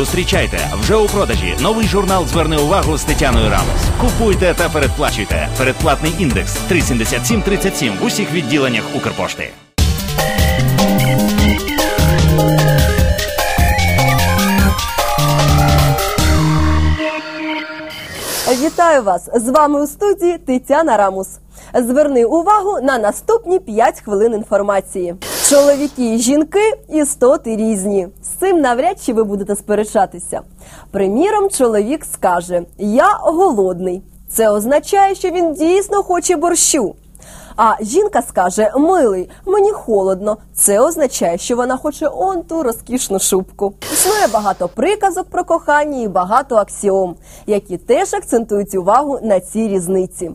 Зустрічайте вже у продажі новий журнал Зверни увагу з Тетяною Рамос. Купуйте та передплачуйте. Передплатний індекс 37737 в усіх відділеннях Укрпошти. Вітаю вас! З вами у студії Тетяна Рамус. Зверни увагу на наступні 5 хвилин інформації. Чоловіки і жінки істоти різні. З цим навряд чи ви будете сперечатися. Приміром, чоловік скаже: Я голодний. Це означає, що він дійсно хоче борщу. А жінка скаже: Милий, мені холодно. Це означає, що вона хоче он ту розкішну шубку. Існує багато приказок про кохання і багато аксіом, які теж акцентують увагу на ці різниці.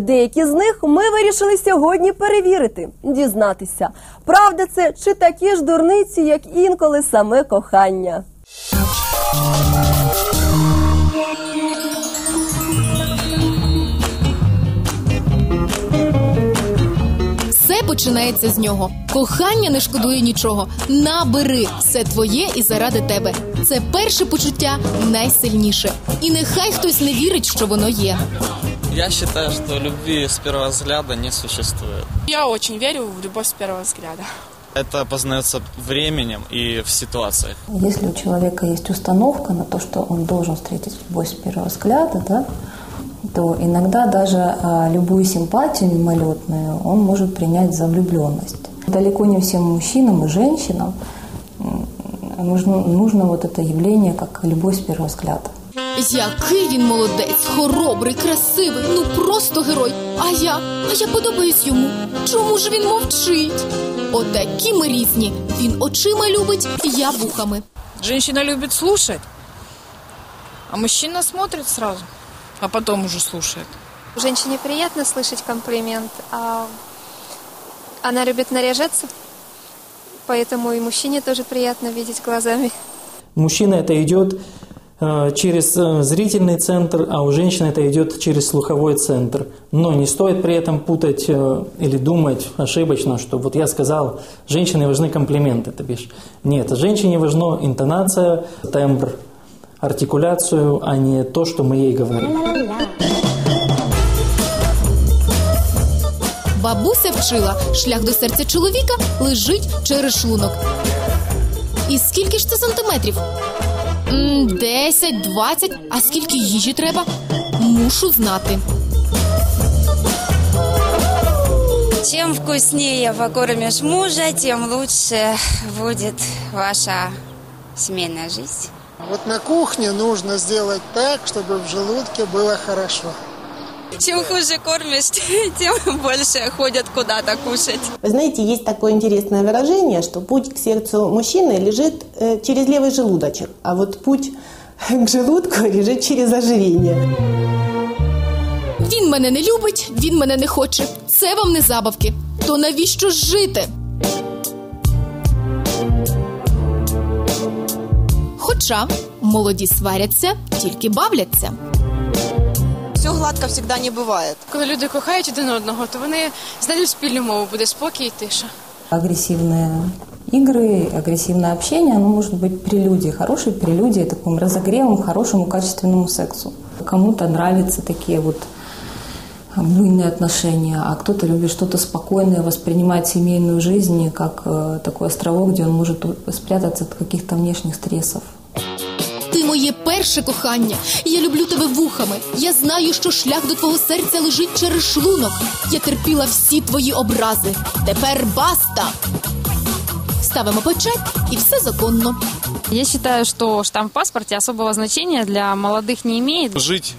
Деякі з них ми вирішили сьогодні перевірити, дізнатися, правда це чи такі ж дурниці, як інколи саме кохання. Починається з нього. Кохання не шкодує нічого. Набери все твоє і заради тебе. Це перше почуття найсильніше. І нехай хтось не вірить, що воно є. Я считаю, что любви с первого взгляда не существует. Я очень верю в любовь с первого взгляда. Это познается временем и в ситуациях. Если у человека есть установка на то, что он должен встретить любовь с первого взгляда, да, то иногда даже любую симпатию мимолетную он может принять за влюбленность. Далеко не всем мужчинам и женщинам нужно, нужно вот это явление как любовь с первого взгляда. Який він молодець, хоробрий, красивий, ну просто герой. А я, а я подобаюсь йому. Чому ж він мовчить? Отакі ми різні. Він очима любить, я вухами. Женщина любит слушать, а мужчина смотрит сразу, а потом уже слушает. Женщине приятно слышать комплимент, а она любит наряжаться, поэтому и мужчине тоже приятно видеть глазами. мужчина это идет э, через э, зрительный центр, а у женщины это идет через слуховой центр. Но не стоит при этом путать э, или думать ошибочно, что вот я сказал, женщине важны комплименты. То бишь, нет, женщине важна интонация, тембр, артикуляцию, а не то, что мы ей говорим. Бабуся вчила, шлях до серця чоловіка лежить через шлунок. І скільки ж це сантиметрів? Десять, двадцять. А скільки їжі треба? Мушу знати. Чем вкуснее покормишь мужа, тем лучше будет ваша семейная жизнь. Вот на кухне нужно сделать так, чтобы в желудке было хорошо. Чем хуже кормишь, тем больше ходят куда-то кушать. Вы знаете, есть такое интересное выражение, что путь к сердцу мужчины лежит э, через левый желудочек, а вот путь к желудку лежит через ожирение. Він мене не любить, він мене не хоче. Це вам не забавки. То навіщо ж жити? Хоча молоді сваряться, тільки бавляться. Все гладко всегда не бывает. Коли люди кохають один одного, то вони знайдуть спільну мову, буде спокій і тиша. Агрессивные игры, агрессивное общение, оно может быть прелюдией, хорошей прелюдией, таким разогревом к хорошему качественному сексу. Кому-то нравятся такие вот буйные отношения, а кто-то любит что-то спокойное, воспринимать семейную жизнь как э, такой островок, где он может у- спрятаться от каких-то внешних стрессов. Ти моє перше кохання. Я люблю тебе вухами. Я знаю, що шлях до твого серця лежить через шлунок. Я терпіла всі твої образи. Тепер баста. Ставимо печать і все законно. Я считаю, что штамп в паспорте особого значения для молодых не имеет. Жить,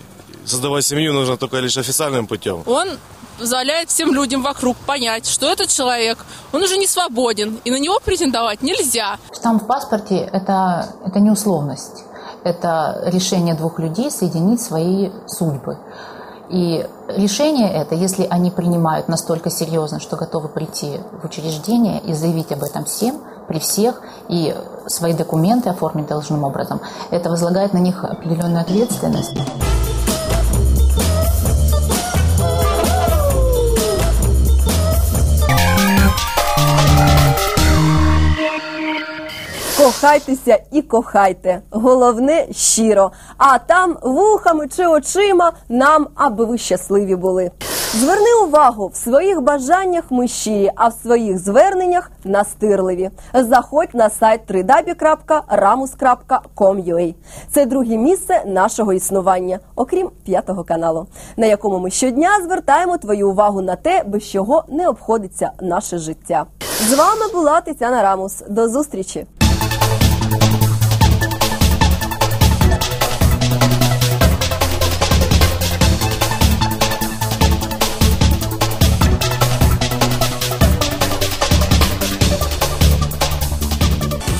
создавать семью нужно только лишь официальным путем. Он позволяет всем людям вокруг понять, что этот человек, он уже не свободен, и на него претендовать нельзя. Штамп в паспорте это, это не условность. Это решение двух людей соединить свои судьбы. И решение это, если они принимают настолько серьезно, что готовы прийти в учреждение и заявить об этом всем, при всех, и свои документы оформить должным образом, это возлагает на них определенную ответственность. Кохайтеся і кохайте. Головне щиро. А там вухами чи очима нам, аби ви щасливі були. Зверни увагу, в своїх бажаннях ми щирі, а в своїх зверненнях настирливі. Заходь на сайт www.ramus.com.ua. Це друге місце нашого існування, окрім п'ятого каналу, на якому ми щодня звертаємо твою увагу на те, без чого не обходиться наше життя. З вами була Тетяна Рамус. До зустрічі!